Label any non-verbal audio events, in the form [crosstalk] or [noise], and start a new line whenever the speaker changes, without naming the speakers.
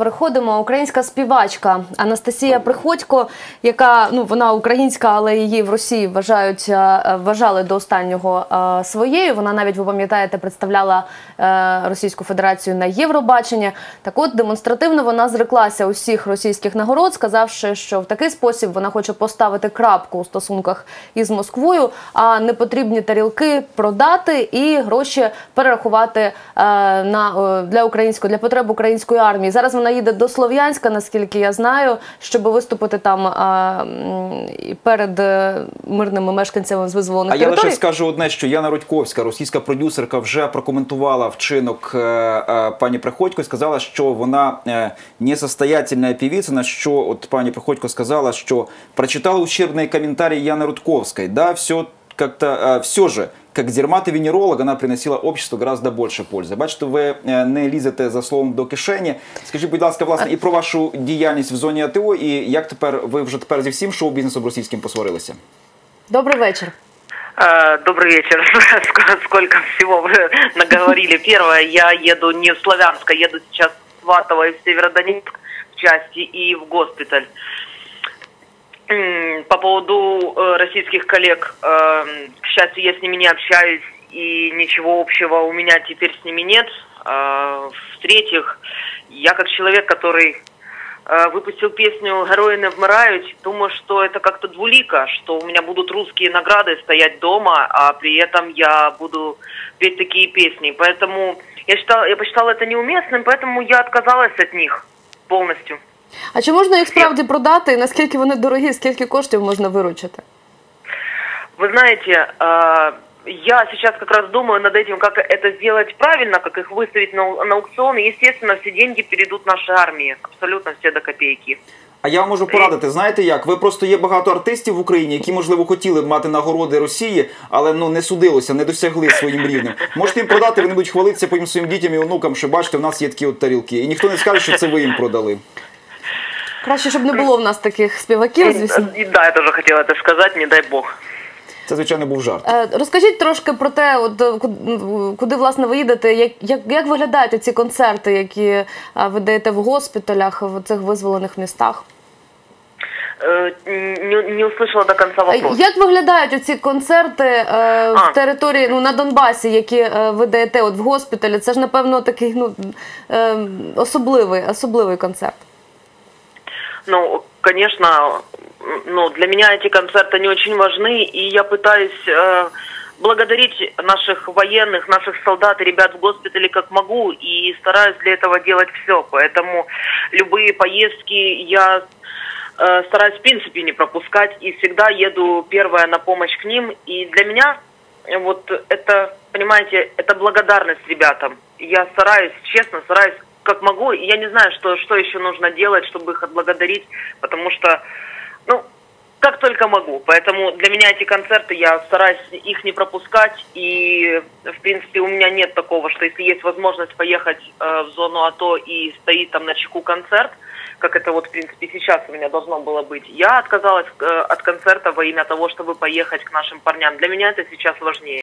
Переходимо. Українська співачка Анастасія Приходько, яка ну вона українська, але її в Росії вважають е, вважали до останнього е, своєю. Вона навіть ви пам'ятаєте представляла е, Російську Федерацію на Євробаченні. Так, от демонстративно вона зреклася усіх російських нагород, сказавши, що в такий спосіб вона хоче поставити крапку у стосунках із Москвою, а непотрібні тарілки продати і гроші перерахувати е, на е, для української для потреб української армії. Зараз вона їде до Слов'янська, наскільки я знаю, щоб виступити там а, перед е, мирними мешканцями з визволених
А я лише скажу одне, що Яна Рудьковська, російська продюсерка, вже прокоментувала вчинок е, е, пані Приходько і сказала, що вона несостоятельна певица, на що от пані Приходько сказала, що прочитала ущербные комментарии Яны Рудковской. Да, все как-то э, все же, как дерматовенеролог, она приносила обществу гораздо більше пользи. Бачите, ви е, не лізете за словом до кишені. Скажіть, будь ласка, власне, і про вашу діяльність в зоні АТО, і як тепер ви вже тепер зі всім шоу-бізнесом російським посварилися?
Добрий вечір. [laughs]
Э, Добрый вечер. Ск- Сколько всего вы [laughs] наговорили. Первое, я еду не в Славянск, а еду сейчас в Сватово и в Северодонецк в части и в госпиталь. По поводу э, российских коллег, к счастью, я с ними не общаюсь, и ничего общего у меня теперь с ними нет. Э, В-третьих, я как человек, который э, выпустил песню «Герои не вмирают», думаю, что это как-то двулико, что у меня будут русские награды стоять дома, а при этом я буду петь такие песни. Поэтому я, считала, я посчитала это неуместным, поэтому я отказалась от них полностью.
А чи можна їх справді продати? І наскільки вони дорогі? Скільки коштів можна виручити?
Вы знаете, э, я сейчас как раз думаю над этим, как это сделать правильно, как их выставить на, на аукцион. И, естественно, все деньги перейдут нашей армии, абсолютно все до копейки.
А я вам можу порадити, знаєте як? Ви просто є багато артистів в Україні, які можливо хотіли б мати нагороди Росії, але ну не судилося, не досягли своїм рівнем. Можете їм продати, вони будуть хвалитися потім своїм дітям і онукам, що бачите, в нас є такі от тарілки. І ніхто не скаже, що це ви їм продали.
Краще, щоб не було в нас таких співаків, звісно.
И, да, я тоже хотела это сказать, не дай бог.
Це звичайно був жарт.
Е, Розкажіть трошки про те, от е, ку- куди власне ви їдете, як, як, як виглядають ці концерти, які е, ви даєте в госпіталях в цих визволених містах?
Э, Не, не услышала до конца
Е,
вопрос.
Як виглядають ці концерти е, в
А.
території ну на Донбасі, які е, ви даєте от в госпіталі? Це ж напевно такий ну е, особливий, особливий концерт.
Ну, конечно, ну, для меня эти концерты не очень важны, и я пытаюсь э, благодарить наших военных, наших солдат и ребят в госпитале как могу, и стараюсь для этого делать все. Поэтому любые поездки я э, стараюсь в принципе не пропускать, и всегда еду первая на помощь к ним. И для меня вот это, понимаете, это благодарность ребятам. Я стараюсь, честно, стараюсь как могу, я не знаю, что, что еще нужно делать, чтобы их отблагодарить, потому что, ну, как только могу. Поэтому для меня эти концерты, я стараюсь их не пропускать, и, в принципе, у меня нет такого, что если есть возможность поехать э, в зону АТО и стоит там на чеку концерт, как это вот, в принципе, сейчас у меня должно было быть, я отказалась э, от концерта во имя того, чтобы поехать к нашим парням. Для меня это сейчас важнее.